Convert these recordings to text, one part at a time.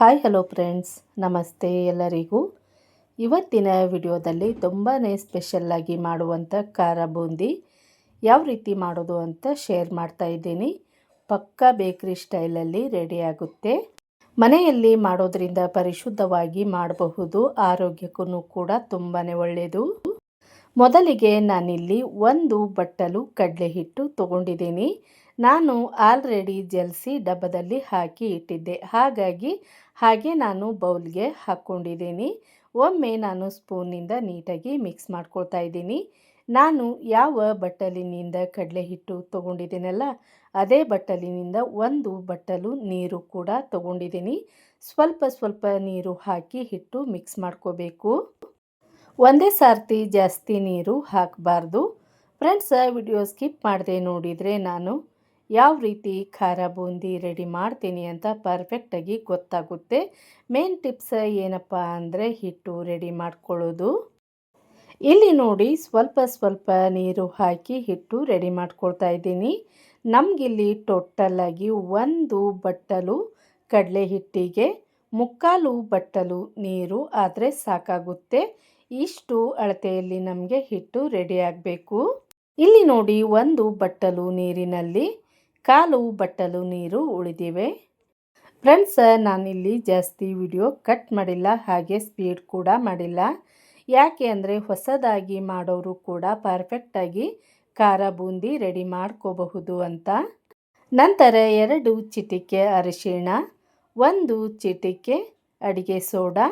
Hi hello friends ನಮಸ್ತೆ ಎಲ್ಲರಿಗೂ. ಇವತ್ತಿನ ವಿಡಿಯೋದಲ್ಲಿ ತುಂಬಾ ಸ್ಪೆಷಲ್ಲಾಗಿ ಮಾಡುವಂಥ ಖಾರ ಬೂಂದಿ ಯಾವ ರೀತಿ ಮಾಡೋದು ಅಂತ ಶೇರ್ ಮಾಡ್ತಾ ಇದ್ದೀನಿ. ಪಕ್ಕಾ ಬೇಕ್ರಿ ಸ್ಟೈಲಲ್ಲಿ ರೆಡಿಯಾಗುತ್ತೆ ಮನೆಯಲ್ಲಿ ಮಾಡೋದ್ರಿಂದ ಪರಿಶುದ್ಧವಾಗಿ ಮಾಡಬಹುದು ಆರೋಗ್ಯಕ್ಕೂ ಕೂಡ ತುಂಬಾ ಒಳ್ಳೆಯದು ಮೊದಲಿಗೆ ನಾನಿಲ್ಲಿ ಒಂದು ಬಟ್ಟಲು ಕಡಲೆ ಹಿಟ್ಟು ತೊಗೊಂಡಿದ್ದೀನಿ. ನಾನು ಆಲ್ರೆಡಿ ಜಲ್ಸಿ ಡಬ್ಬದಲ್ಲಿ ಹಾಕಿ ಇಟ್ಟಿದ್ದೆ. ಹಾಗಾಗಿ ಹಾಗೆ ನಾನು ಬೌಲ್ಗೆ ಹಾಕ್ಕೊಂಡಿದ್ದೀನಿ. ಒಮ್ಮೆ ನಾನು ಸ್ಪೂನಿಂದ ನೀಟಾಗಿ ಮಿಕ್ಸ್ ಮಾಡ್ಕೊಳ್ತಾ ಇದ್ದೀನಿ. ನಾನು ಯಾವ ಬಟ್ಟಲಿನಿಂದ ಕಡಲೆ ಹಿಟ್ಟು ತೊಗೊಂಡಿದ್ದೀನಲ್ಲ, ಅದೇ ಬಟ್ಟಲಿನಿಂದ ಒಂದು ಬಟ್ಟಲು ನೀರು ಕೂಡ ತೊಗೊಂಡಿದ್ದೀನಿ. ಸ್ವಲ್ಪ ಸ್ವಲ್ಪ ನೀರು ಹಾಕಿ ಹಿಟ್ಟು ಮಿಕ್ಸ್ ಮಾಡ್ಕೋಬೇಕು. ಒಂದೇ ಸಾರ್ತಿ ಜಾಸ್ತಿ ನೀರು ಹಾಕಬಾರ್ದು. ಫ್ರೆಂಡ್ಸ್ ವಿಡಿಯೋ ಸ್ಕಿಪ್ ಮಾಡದೆ ನೋಡಿದರೆ ನಾನು ಯಾವ ರೀತಿ ಖಾರ ಬೂಂದಿ ರೆಡಿ ಮಾಡ್ತೀನಿ ಅಂತ ಪರ್ಫೆಕ್ಟಾಗಿ ಗೊತ್ತಾಗುತ್ತೆ. ಮೇನ್ ಟಿಪ್ಸ್ ಏನಪ್ಪ ಅಂದರೆ ಹಿಟ್ಟು ರೆಡಿ ಮಾಡ್ಕೊಳ್ಳೋದು. ಇಲ್ಲಿ ನೋಡಿ ಸ್ವಲ್ಪ ಸ್ವಲ್ಪ ನೀರು ಹಾಕಿ ಹಿಟ್ಟು ರೆಡಿ ಮಾಡ್ಕೊಳ್ತಾ ಇದ್ದೀನಿ. ನಮಗಿಲ್ಲಿ ಟೋಟಲ್ಲಾಗಿ ಒಂದು ಬಟ್ಟಲು ಕಡಲೆ ಹಿಟ್ಟಿಗೆ, ಮುಕ್ಕಾಲು ಬಟ್ಟಲು ನೀರು ಆದರೆ ಸಾಕಾಗುತ್ತೆ. ಇಷ್ಟು ಅಳತೆಯಲ್ಲಿ ನಮಗೆ ಹಿಟ್ಟು ರೆಡಿ ಆಗಬೇಕು. ಇಲ್ಲಿ ನೋಡಿ ಒಂದು ಬಟ್ಟಲು ನೀರಿನಲ್ಲಿ ಕಾಲು, ಬಟ್ಟಲು, ನೀರು ಉಳಿದಿವೆ. ಫ್ರೆಂಡ್ಸ್ ನಾನಿಲ್ಲಿ ಜಾಸ್ತಿ ವಿಡಿಯೋ ಕಟ್ ಮಾಡಿಲ್ಲ, ಹಾಗೆ ಸ್ಪೀಡ್ ಕೂಡ ಮಾಡಿಲ್ಲ. ಯಾಕೆ ಅಂದರೆ ಹೊಸದಾಗಿ ಮಾಡೋರು ಕೂಡ ಪರ್ಫೆಕ್ಟಾಗಿ ಖಾರ ಬೂಂದಿ ರೆಡಿ ಮಾಡ್ಕೋಬಹುದು ಅಂತ. ನಂತರ ಎರಡು ಚಿಟಿಕೆ ಅರಿಶಿಣ, ಒಂದು ಚಿಟಿಕೆ ಅಡಿಗೆ ಸೋಡಾ,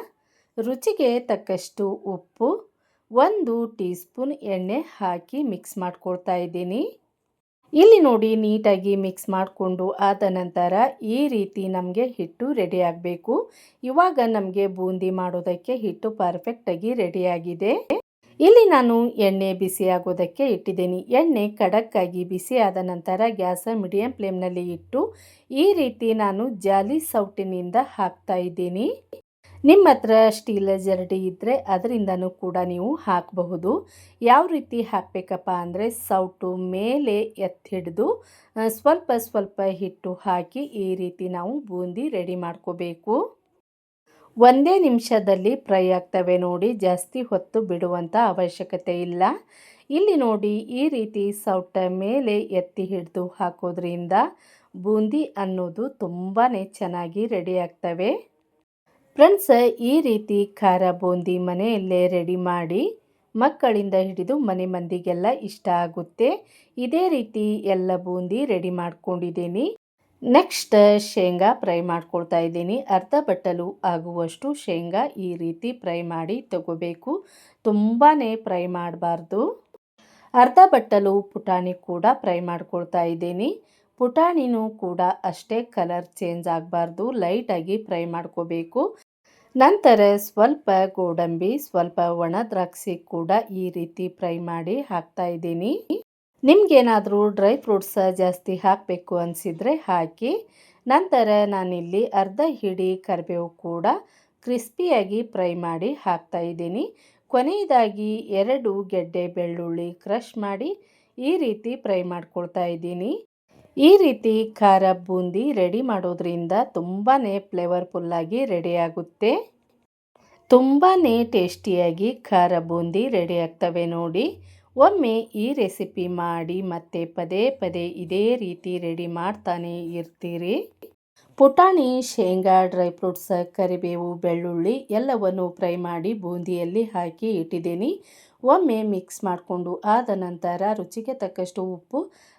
ರುಚಿಗೆ ತಕ್ಕಷ್ಟು ಉಪ್ಪು, ಒಂದು ಟೀ ಸ್ಪೂನ್ ಎಣ್ಣೆ ಹಾಕಿ ಮಿಕ್ಸ್ ಮಾಡ್ಕೊಳ್ತಾ ಇದ್ದೀನಿ. ಇಲ್ಲಿ ನೋಡಿ ನೀಟಾಗಿ ಮಿಕ್ಸ್ ಮಾಡಿಕೊಂಡು ಆದ ನಂತರ ಈ ರೀತಿ ನಮಗೆ ಹಿಟ್ಟು ರೆಡಿ ಆಗಬೇಕು. ಇವಾಗ ನಮಗೆ ಬೂಂದಿ ಮಾಡೋದಕ್ಕೆ ಹಿಟ್ಟು ಪರ್ಫೆಕ್ಟಾಗಿ ರೆಡಿಯಾಗಿದೆ ಇಲ್ಲಿ ನಾನು ಎಣ್ಣೆ ಬಿಸಿ ಆಗೋದಕ್ಕೆ ಇಟ್ಟಿದ್ದೀನಿ. ಎಣ್ಣೆ ಕಡಕ್ಕಾಗಿ ಬಿಸಿ ಆದ ನಂತರ ಗ್ಯಾಸ ಮೀಡಿಯಂ ಫ್ಲೇಮ್ನಲ್ಲಿ ಇಟ್ಟು ಈ ರೀತಿ ನಾನು ಜಾಲಿ ಸೌಟಿನಿಂದ ಹಾಕ್ತಾ ಇದ್ದೀನಿ. ನಿಮ್ಮ ಹತ್ರ ಸ್ಟೀಲ್ ಜರಡಿ ಇದ್ದರೆ ಅದರಿಂದನೂ ಕೂಡ ನೀವು ಹಾಕಬಹುದು. ಯಾವ ರೀತಿ ಹಾಕಬೇಕಪ್ಪ ಅಂದರೆ ಸೌಟು ಮೇಲೆ ಎತ್ತಿ ಹಿಡಿದು ಸ್ವಲ್ಪ ಸ್ವಲ್ಪ ಹಿಟ್ಟು ಹಾಕಿ ಈ ರೀತಿ ನಾವು ಬೂಂದಿ ರೆಡಿ ಮಾಡ್ಕೋಬೇಕು. ಒಂದೇ ನಿಮಿಷದಲ್ಲಿ ಫ್ರೈ ಆಗ್ತವೆ ನೋಡಿ, ಜಾಸ್ತಿ ಹೊತ್ತು ಬಿಡುವಂಥ ಅವಶ್ಯಕತೆ ಇಲ್ಲ. ಇಲ್ಲಿ ನೋಡಿ, ಈ ರೀತಿ ಸೌಟ ಮೇಲೆ ಎತ್ತಿ ಹಿಡಿದು ಹಾಕೋದ್ರಿಂದ ಬೂಂದಿ ಅನ್ನೋದು ತುಂಬಾ ಚೆನ್ನಾಗಿ ರೆಡಿ ಆಗ್ತವೆ. ಫ್ರೆಂಡ್ಸ್, ಈ ರೀತಿ ಖಾರ ಬೂಂದಿ ಮನೆಯಲ್ಲೇ ರೆಡಿ ಮಾಡಿ ಮಕ್ಕಳಿಂದ ಹಿಡಿದು ಮನೆ ಮಂದಿಗೆಲ್ಲ ಇಷ್ಟ ಆಗುತ್ತೆ. ಇದೇ ರೀತಿ ಎಲ್ಲ ಬೂಂದಿ ರೆಡಿ ಮಾಡ್ಕೊಂಡಿದ್ದೀನಿ. ನೆಕ್ಸ್ಟ್ ಶೇಂಗಾ ಫ್ರೈ ಮಾಡ್ಕೊಳ್ತಾ ಇದ್ದೀನಿ. ಅರ್ಧ ಬಟ್ಟಲು ಆಗುವಷ್ಟು ಶೇಂಗಾ ಈ ರೀತಿ ಫ್ರೈ ಮಾಡಿ ತಗೋಬೇಕು. ತುಂಬಾ ಫ್ರೈ ಮಾಡಬಾರ್ದು. ಅರ್ಧ ಬಟ್ಟಲು ಪುಟಾಣಿ ಕೂಡ ಫ್ರೈ ಮಾಡ್ಕೊಳ್ತಾ ಇದ್ದೀನಿ. ಪುಟಾಣಿನೂ ಕೂಡ ಅಷ್ಟೇ ಕಲರ್ ಚೇಂಜ್ ಆಗಬಾರ್ದು. ಲೈಟಾಗಿ ಫ್ರೈ ಮಾಡ್ಕೋಬೇಕು. ನಂತರ ಸ್ವಲ್ಪ ಗೋಡಂಬಿ, ಸ್ವಲ್ಪ ಒಣ ದ್ರಾಕ್ಷಿ ಕೂಡ ಈ ರೀತಿ ಫ್ರೈ ಮಾಡಿ ಹಾಕ್ತಾ ಇದ್ದೀನಿ. ನಿಮ್ಗೇನಾದರೂ ಡ್ರೈ ಫ್ರೂಟ್ಸ್ ಜಾಸ್ತಿ ಹಾಕಬೇಕು ಅನಿಸಿದರೆ ಹಾಕಿ, ನಂತರ ನಾನಿಲ್ಲಿ ಅರ್ಧ ಹಿಡಿ ಕರಿಬೇವು ಕೂಡ ಕ್ರಿಸ್ಪಿಯಾಗಿ ಫ್ರೈ ಮಾಡಿ ಹಾಕ್ತಾ ಇದ್ದೀನಿ. ಕೊನೆಯದಾಗಿ ಎರಡು ಗೆಡ್ಡೆ ಬೆಳ್ಳುಳ್ಳಿ ಕ್ರಷ್ ಮಾಡಿ ಈ ರೀತಿ ಫ್ರೈ ಮಾಡ್ಕೊಳ್ತಾ ಇದ್ದೀನಿ. ಈ ರೀತಿ ಖಾರ ಬೂಂದಿ ರೆಡಿ ಮಾಡೋದ್ರಿಂದ ತುಂಬಾ ಫ್ಲೇವರ್ಫುಲ್ಲಾಗಿ ರೆಡಿಯಾಗುತ್ತೆ ತುಂಬಾ ಟೇಸ್ಟಿಯಾಗಿ ಖಾರ ಬೂಂದಿ ರೆಡಿ ಆಗ್ತವೆ ನೋಡಿ. ಒಮ್ಮೆ ಈ ರೆಸಿಪಿ ಮಾಡಿ ಮತ್ತೆ ಪದೇ ಪದೇ ಇದೇ ರೀತಿ ರೆಡಿ ಮಾಡ್ತಾನೆ ಇರ್ತೀರಿ. ಪುಟಾಣಿ, ಶೇಂಗಾ ಡ್ರೈ ಫ್ರೂಟ್ಸ್ ಕರಿಬೇವು, ಬೆಳ್ಳುಳ್ಳಿ ಎಲ್ಲವನ್ನು ಫ್ರೈ ಮಾಡಿ ಬೂಂದಿಯಲ್ಲಿ ಹಾಕಿ ಇಟ್ಟಿದ್ದೀನಿ. ಒಮ್ಮೆ ಮಿಕ್ಸ್ ಮಾಡಿಕೊಂಡು ಆದ ನಂತರ ರುಚಿಗೆ ತಕ್ಕಷ್ಟು ಉಪ್ಪು,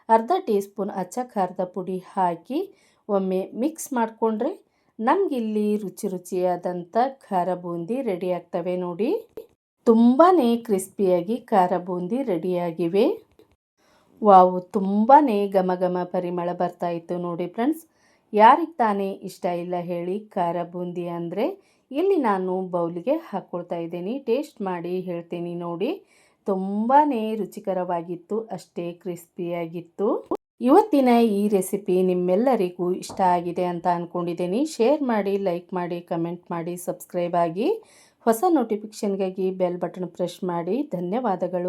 ಅರ್ಧ ಟೀ ಸ್ಪೂನ್ ಅಚ್ಚ ಖಾರದ ಪುಡಿ ಹಾಕಿ ಒಮ್ಮೆ ಮಿಕ್ಸ್ ಮಾಡಿಕೊಂಡ್ರೆ ನಮಗಿಲ್ಲಿ ರುಚಿ ರುಚಿಯಾದಂಥ ಖಾರ ಬೂಂದಿ ರೆಡಿ ಆಗ್ತವೆ ನೋಡಿ. ತುಂಬಾ ಕ್ರಿಸ್ಪಿಯಾಗಿ ಖಾರ ಬೂಂದಿ ರೆಡಿಯಾಗಿವೆ. ವಾವು ತುಂಬಾ ಘಮ ಘಮ ಪರಿಮಳ ಬರ್ತಾಯಿತ್ತು ನೋಡಿ ಫ್ರೆಂಡ್ಸ್. ಯಾರಿಗೆ ತಾನೇ ಇಷ್ಟ ಇಲ್ಲ ಹೇಳಿ ಖಾರ ಬೂಂದಿ ಅಂದರೆ ಇಲ್ಲಿ ನಾನು ಬೌಲಿಗೆ ಹಾಕ್ಕೊಳ್ತಾ ಇದ್ದೀನಿ. ಟೇಸ್ಟ್ ಮಾಡಿ ಹೇಳ್ತೀನಿ ನೋಡಿ. ತುಂಬಾ ರುಚಿಕರವಾಗಿತ್ತು, ಅಷ್ಟೇ ಕ್ರಿಸ್ಪಿಯಾಗಿತ್ತು. ಇವತ್ತಿನ ಈ ರೆಸಿಪಿ ನಿಮ್ಮೆಲ್ಲರಿಗೂ ಇಷ್ಟ ಆಗಿದೆ ಅಂತ ಅಂದ್ಕೊಂಡಿದ್ದೀನಿ ಶೇರ್ ಮಾಡಿ, ಲೈಕ್ ಮಾಡಿ, ಕಮೆಂಟ್ ಮಾಡಿ, ಸಬ್ಸ್ಕ್ರೈಬ್ ಆಗಿ, ಹೊಸ ನೋಟಿಫಿಕೇಷನ್ಗಾಗಿ ಬೆಲ್ ಬಟನ್ ಪ್ರೆಸ್ ಮಾಡಿ. ಧನ್ಯವಾದಗಳು.